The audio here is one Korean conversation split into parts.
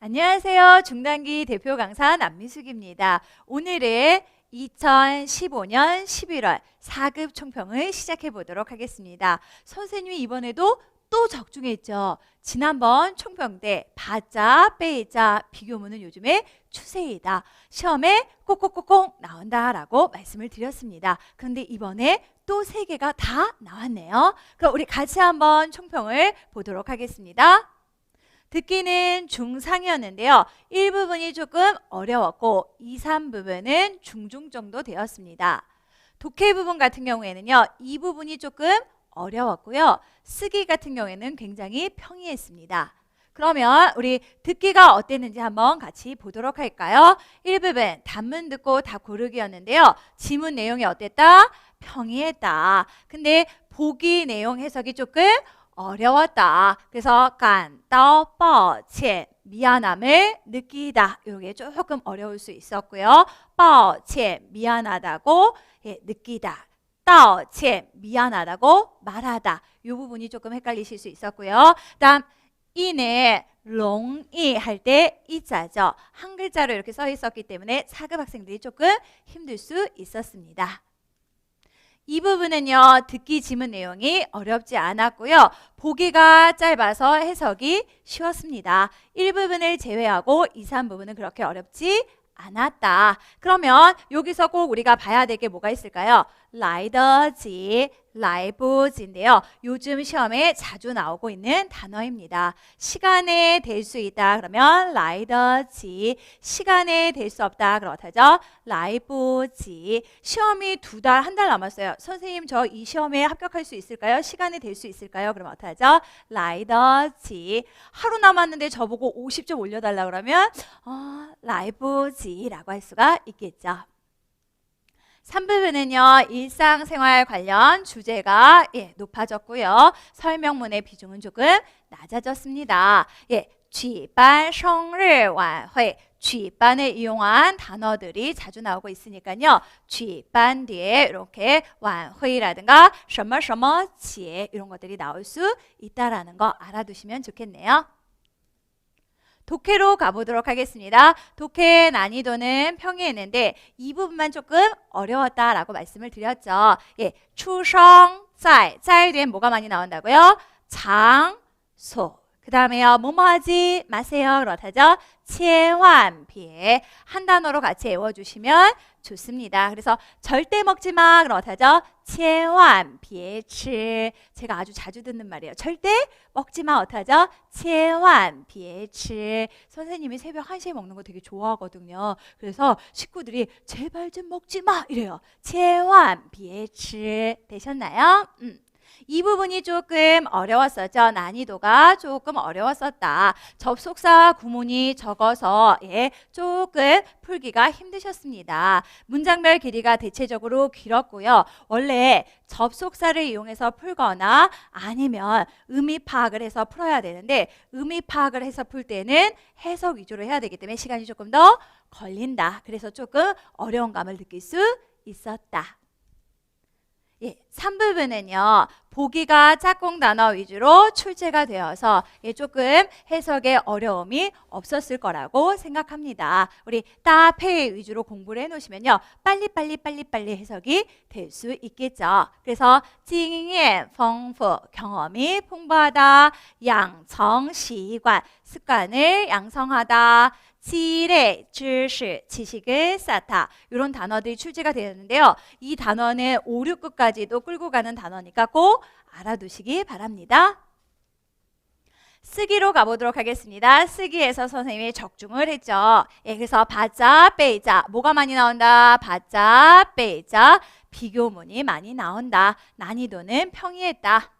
안녕하세요. 중단기 대표 강사 남미숙입니다. 오늘은 2015년 11월 4급 총평을 시작해 보도록 하겠습니다. 선생님이 이번에도 또 적중했죠. 지난번 총평 때 바자, 빼자, 비교문은 요즘에 추세이다. 시험에 꼭꼭꼭꼭 나온다라고 말씀을 드렸습니다. 그런데 이번에 또 세 개가 다 나왔네요. 그럼 우리 같이 한번 총평을 보도록 하겠습니다. 듣기는 중상이었는데요. 1부분이 조금 어려웠고 2, 3부분은 중중 정도 되었습니다. 독해 부분 같은 경우에는요. 이 부분이 조금 어려웠고요. 쓰기 같은 경우에는 굉장히 평이했습니다. 그러면 우리 듣기가 어땠는지 한번 같이 보도록 할까요? 1부분 단문 듣고 다 고르기였는데요. 지문 내용이 어땠다? 평이했다. 근데 보기 내용 해석이 조금 어려웠다. 그래서 간다오 뻐체 미안함을 느끼다. 이게 조금 어려울 수 있었고요. 뻐체 미안하다고 예, 느끼다. 떠체 미안하다고 말하다. 이 부분이 조금 헷갈리실 수 있었고요. 다음 이내 롱이 할 때 이자죠. 한 글자로 이렇게 써 있었기 때문에 사급 학생들이 조금 힘들 수 있었습니다. 이 부분은요, 듣기 지문 내용이 어렵지 않았고요. 보기가 짧아서 해석이 쉬웠습니다. 1부분을 제외하고 2, 3부분은 그렇게 어렵지 않았다. 그러면 여기서 꼭 우리가 봐야 될 게 뭐가 있을까요? 라이더지, 라이브지인데요. 요즘 시험에 자주 나오고 있는 단어입니다. 시간에 될 수 있다. 그러면 라이더지. 시간에 될 수 없다. 그럼 어떡하죠? 라이브지. 시험이 두 달, 한 달 남았어요. 선생님, 저 이 시험에 합격할 수 있을까요? 시간에 될 수 있을까요? 그럼 어떡하죠? 라이더지. 하루 남았는데 저보고 50점 올려달라 그러면 어, 라이브지라고 할 수가 있겠죠. 3부분은요, 일상생활 관련 주제가 예, 높아졌고요. 설명문의 비중은 조금 낮아졌습니다. 예, 举办 생일 晚会 취반을 이용한 단어들이 자주 나오고 있으니까요. 취반 뒤에 이렇게 晚会라든가 什么什么节 이런 것들이 나올 수 있다라는 거 알아두시면 좋겠네요. 독해로 가보도록 하겠습니다. 독해 난이도는 평이했는데 이 부분만 조금 어려웠다라고 말씀을 드렸죠. 예, 추성, 짤, 짤 뒤엔 뭐가 많이 나온다고요? 장, 소. 그 다음에요, 뭐뭐 하지 마세요. 그렇다죠? 체환, 피해. 한 단어로 같이 외워주시면 좋습니다. 그래서 절대 먹지 마. 그럼 어떡하죠? 千万别吃. 제가 아주 자주 듣는 말이에요. 절대 먹지 마. 어떡하죠? 千万别吃. 선생님이 새벽 1시에 먹는 거 되게 좋아하거든요. 그래서 식구들이 제발 좀 먹지 마. 이래요. 千万别吃. 되셨나요? 음. 이 부분이 조금 어려웠었죠. 난이도가 조금 어려웠었다. 접속사 구문이 적어서 예, 조금 풀기가 힘드셨습니다. 문장별 길이가 대체적으로 길었고요. 원래 접속사를 이용해서 풀거나 아니면 의미 파악을 해서 풀어야 되는데 의미 파악을 해서 풀 때는 해석 위주로 해야 되기 때문에 시간이 조금 더 걸린다. 그래서 조금 어려운 감을 느낄 수 있었다. 예, 3부분은요. 보기가 짝꿍 단어 위주로 출제가 되어서 예, 조금 해석에 어려움이 없었을 거라고 생각합니다. 우리 따페 위주로 공부를 해놓으시면요. 빨리빨리 빨리빨리 해석이 될 수 있겠죠. 그래서 징예, 풍부, 경험이 풍부하다, 양청, 시관, 습관을 양성하다, 지뢰,知识, 지식을 쌓다. 이런 단어들이 출제가 되었는데요. 이 단어는 5, 6급까지도 끌고 가는 단어니까 꼭 알아두시기 바랍니다. 쓰기로 가보도록 하겠습니다. 쓰기에서 선생님이 적중을 했죠. 예, 그래서 바자, 빼자. 뭐가 많이 나온다? 바자, 빼자. 비교문이 많이 나온다. 난이도는 평이했다.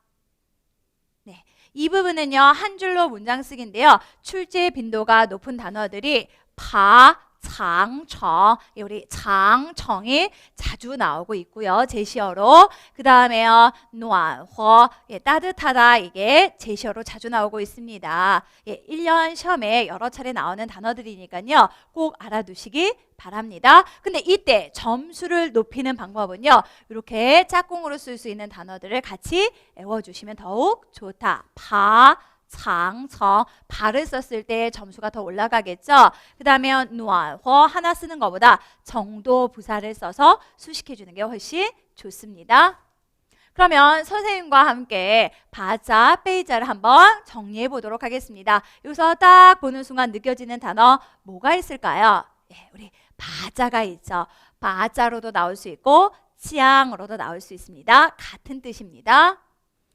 이 부분은요, 한 줄로 문장 쓰기인데요. 출제 빈도가 높은 단어들이 바, 장청, 우리 장청이 자주 나오고 있고요. 제시어로. 그 다음에요,暖和, 예, 따뜻하다. 이게 제시어로 자주 나오고 있습니다. 예, 1년 시험에 여러 차례 나오는 단어들이니까요. 꼭 알아두시기 바랍니다. 근데 이때 점수를 높이는 방법은요. 이렇게 짝꿍으로 쓸 수 있는 단어들을 같이 외워주시면 더욱 좋다. 바, 장청 발을 썼을 때 점수가 더 올라가겠죠. 그 다음에 누아허 하나 쓰는 것보다 정도 부사를 써서 수식해 주는 게 훨씬 좋습니다. 그러면 선생님과 함께 바자, 베이자를 한번 정리해 보도록 하겠습니다. 여기서 딱 보는 순간 느껴지는 단어 뭐가 있을까요? 예, 우리 바자가 있죠. 바자로도 나올 수 있고 찌앙으로도 나올 수 있습니다. 같은 뜻입니다.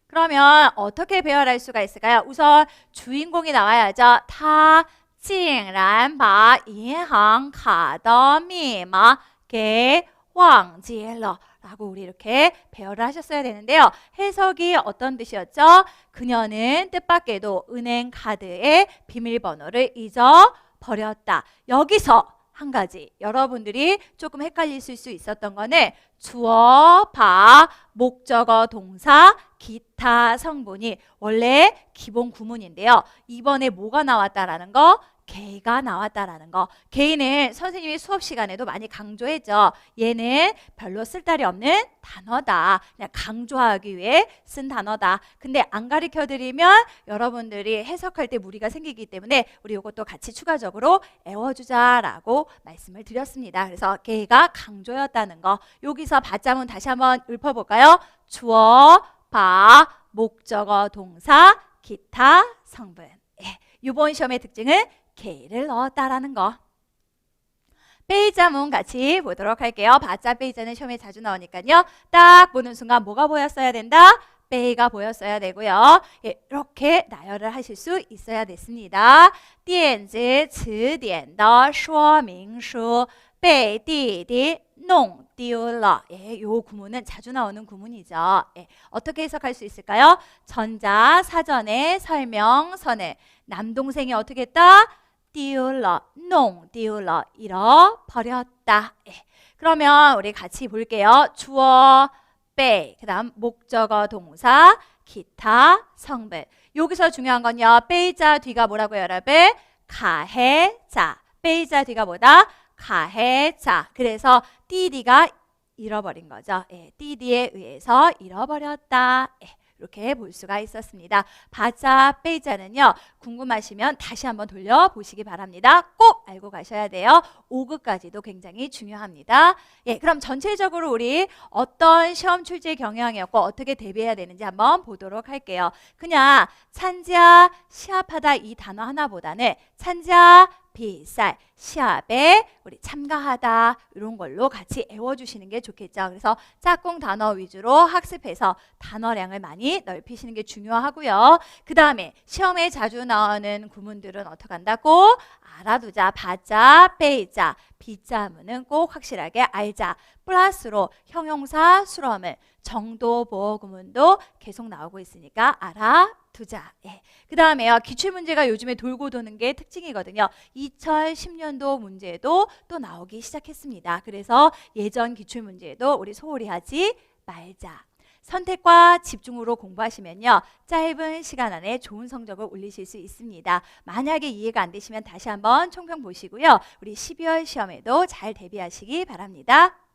그러면 어떻게 배열할 수가 있을까요? 우선 주인공이 나와야죠. 타 징란바 인항 카더 미마 게 왕지엘러 라고 우리 이렇게 배열을 하셨어야 되는데요. 해석이 어떤 뜻이었죠? 그녀는 뜻밖에도 은행 카드의 비밀번호를 잊어버렸다. 여기서 한 가지 여러분들이 조금 헷갈리실 수 있었던 거는 주어, 바, 목적어, 동사, 기타 성분이 원래 기본 구문인데요. 이번에 뭐가 나왔다라는 거? 개가 나왔다라는 거. 개는 선생님이 수업 시간에도 많이 강조했죠. 얘는 별로 쓸데리 없는 단어다. 그냥 강조하기 위해 쓴 단어다. 근데 안 가르쳐 드리면 여러분들이 해석할 때 무리가 생기기 때문에 우리 이것도 같이 추가적으로 애워주자라고 말씀을 드렸습니다. 그래서 개가 강조였다는 거. 여기서 받자문 다시 한번 읊어볼까요? 주어, 바, 목적어, 동사, 기타 성분. 예, 이번 시험의 특징은 K를 넣었다라는 거. 베이자문 같이 보도록 할게요. 바자 베이자는 시험에 자주 나오니까요. 딱 보는 순간 뭐가 보였어야 된다? 베이가 보였어야 되고요. 예, 이렇게 나열을 하실 수 있어야 됐습니다. 电子词典的说明书被弟弟弄 띄울러. 예, 요 구문은 자주 나오는 구문이죠. 예, 어떻게 해석할 수 있을까요? 전자 사전의 설명선에 남동생이 어떻게 했다? 띄울러, 농, 띄울러, 잃어버렸다. 예. 그러면 우리 같이 볼게요. 주어, 빼, 그 다음 목적어, 동사, 기타, 성배. 여기서 중요한 건요. 빼자 뒤가 뭐라고요, 여러분? 가해자. 빼자 뒤가 뭐다? 가해자. 그래서 띠디가 잃어버린 거죠. 예, 띠디에 의해서 잃어버렸다. 예. 이렇게 볼 수가 있었습니다. 바자, 빼자는요. 궁금하시면 다시 한번 돌려보시기 바랍니다. 꼭 알고 가셔야 돼요. 5급까지도 굉장히 중요합니다. 예, 그럼 전체적으로 우리 어떤 시험 출제 경향이었고 어떻게 대비해야 되는지 한번 보도록 할게요. 그냥 찬자, 시합하다 이 단어 하나보다는 찬자, 비쌀, 시합에 우리 참가하다 이런 걸로 같이 애워주시는 게 좋겠죠. 그래서 짝꿍 단어 위주로 학습해서 단어량을 많이 넓히시는 게 중요하고요. 그 다음에 시험에 자주 나오는 구문들은 어떻게 한다고? 알아두자, 바자, 빼자, 비자문은 꼭 확실하게 알자. 플러스로 형용사, 수러문, 정도, 보호 구문도 계속 나오고 있으니까 알아 두자. 예. 그 다음에요. 기출문제가 요즘에 돌고 도는 게 특징이거든요. 2010년도 문제도 또 나오기 시작했습니다. 그래서 예전 기출문제도 우리 소홀히 하지 말자. 선택과 집중으로 공부하시면요. 짧은 시간 안에 좋은 성적을 올리실 수 있습니다. 만약에 이해가 안 되시면 다시 한번 총평 보시고요. 우리 12월 시험에도 잘 대비하시기 바랍니다.